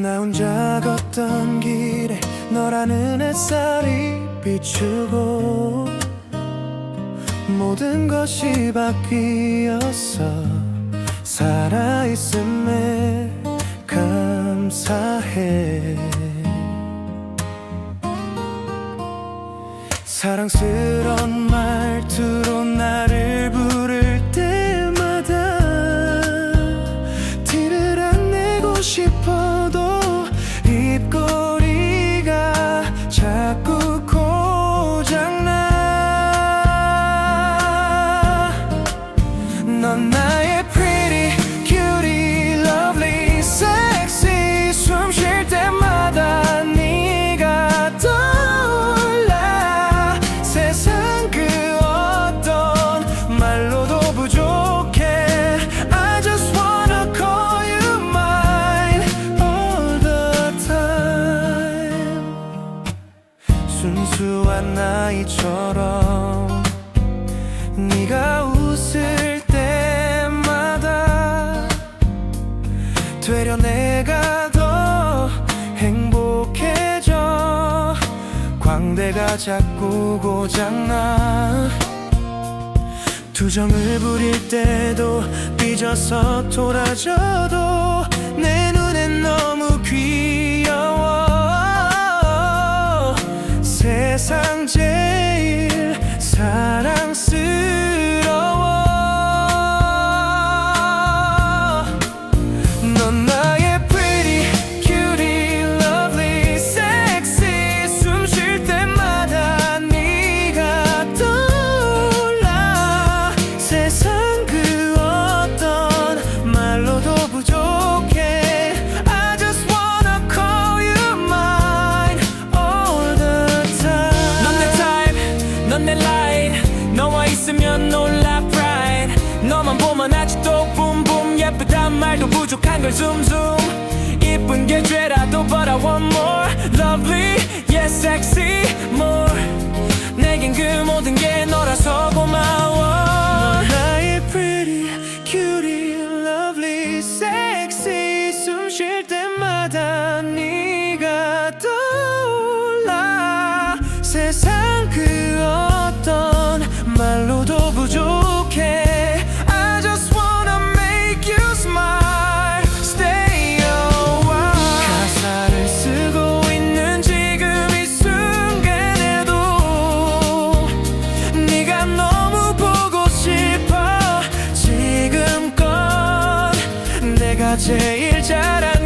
나 혼자 걷던 길에 너라는 햇살이 비추고 모든 것이 바뀌었어 살아있음에 감사해. 사랑스런 말투로 나를 부를 때마다 티를 안 내고 싶어 순수한 나이처럼 네가 웃을 때마다 되려 내가 더 행복해져. 광대가 자꾸 고장나. 투정을 부릴 때도 삐져서 돌아져도 제일 사랑스러워. 넌 나의 pretty, cutie, lovely, sexy 숨 쉴 때마다 네가 떠올라. 세상 그 어떤 말로도 부족 말도 부족한 걸 zoom 이쁜 게 죄라도 but I want more lovely, yeah sexy more 내겐 그 모든 게 너라서 고마워 나의 pretty, cutie, lovely, sexy 숨 쉴 때마다 네가 떠올라 세상 그 어떤 말로도 부족 내가 제일 잘한